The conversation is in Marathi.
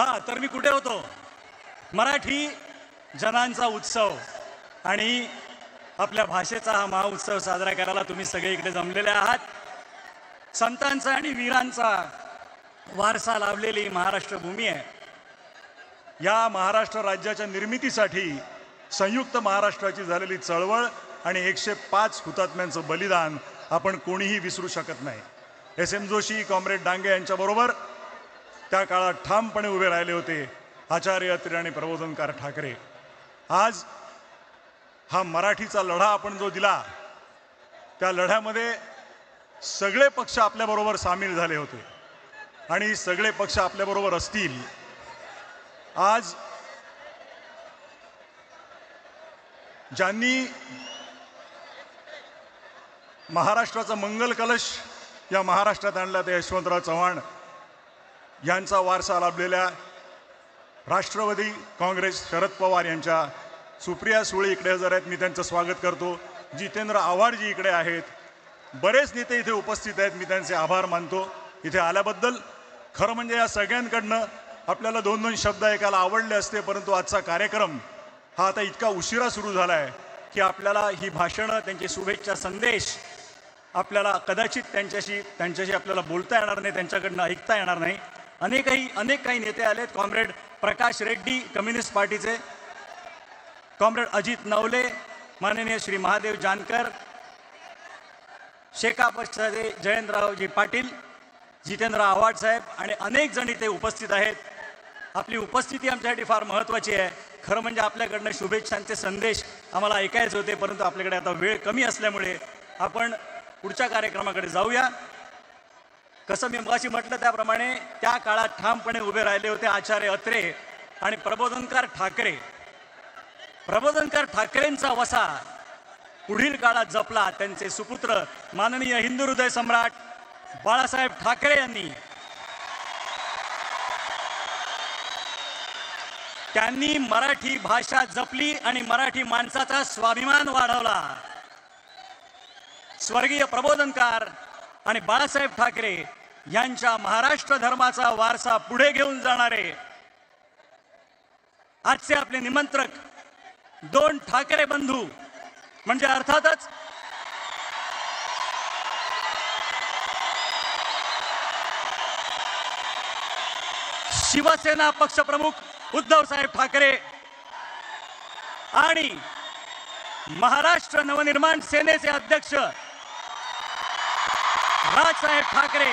हा तर मी कुठे होतो? मराठी जनांचा उत्सव. आणि आपल्या भाषेचा हा महाउत्सव साजरा करायला तुम्ही सगळे इकडे जमलेले आहात. संतांचा आणि वीरांचा वारसा लाभलेली महाराष्ट्र भूमी आहे. या महाराष्ट्र राज्याच्या निर्मितीसाठी संयुक्त महाराष्ट्राची झालेली चळवळ आणि एकशे पाच हुतात्म्यांचं बलिदान आपण कोणीही विसरू शकत नाही. S M Joshi comrade Dange यांच्याबरोबर त्या काळात ठामपणे उभे राहिले होते. आचार्य अत्रे आणि प्रबोधनकार ठाकरे. आज हा मराठीचा लढा आपण जो दिला त्या लढ्यामध्ये सगळे पक्ष आपल्याबरोबर सामील झाले होते. आणि सगळे पक्ष आपल्याबरोबर असतील. आज ज्यांनी महाराष्ट्राचा मंगल कलश या महाराष्ट्रात आणला ते यशवंतराव चव्हाण यांचा वारसा लाभलेल्या राष्ट्रवादी काँग्रेस शरद पवार यांच्या सुप्रिया सुळे इकडे हजर आहेत. मी त्यांचं स्वागत करतो. जितेंद्र आव्हाडजी इकडे आहेत. बरेच नेते इथे उपस्थित आहेत. मी त्यांचे आभार मानतो. इथे आल्याबद्दल खरं म्हणजे या सगळ्यांकडनं आपल्याला दोन दोन शब्द ऐकायला आवडले असते परंतु आजचा कार्यक्रम हा आता इतका उशिरा सुरू झाला आहे की आपल्याला ही भाषणं त्यांचे शुभेच्छा संदेश आपल्याला कदाचित त्यांच्याशी त्यांच्याशी आपल्याला बोलता येणार नाही त्यांच्याकडनं ऐकता येणार नाही. अनेकही अनेक काही नेते आलेत. कॉम्रेड प्रकाश रेड्डी कम्युनिस्ट पार्टीचे. कॉम्रेड अजित नवले माननीय श्री महादेव जानकर शेका पक्षाचे जयंतरावजी पाटील जितेंद्र आव्हाड साहेब आणि अनेक जण इथे उपस्थित आहेत. आपली उपस्थिती आमच्यासाठी फार महत्त्वाची आहे. खरं म्हणजे आपल्याकडनं शुभेच्छांचे संदेश आम्हाला ऐकायचे होते परंतु आपल्याकडे आता वेळ कमी असल्यामुळे आपण पुढच्या कार्यक्रमाकडे जाऊया. कसं मी मगाशी म्हटलं त्याप्रमाणे त्या काळात ठामपणे उभे राहिले होते आचार्य अत्रे आणि प्रबोधनकार ठाकरे. प्रबोधनकार ठाकरेंचा वसा पुढील काळात जपला त्यांचे सुपुत्र माननीय हिंदू हृदय सम्राट बाळासाहेब ठाकरे यांनी. त्यांनी मराठी भाषा जपली आणि मराठी माणसाचा स्वाभिमान वाढवला. स्वर्गीय प्रबोधनकार आणि बाळासाहेब ठाकरे यांच्या महाराष्ट्र धर्माचा वारसा पुढे घेऊन जाणारे आजचे आपले निमंत्रक दोन ठाकरे बंधू म्हणजे अर्थातच शिवसेना पक्षप्रमुख उद्धव साहेब ठाकरे आणि महाराष्ट्र नवनिर्माण सेनेचे अध्यक्ष राजसाहेब ठाकरे.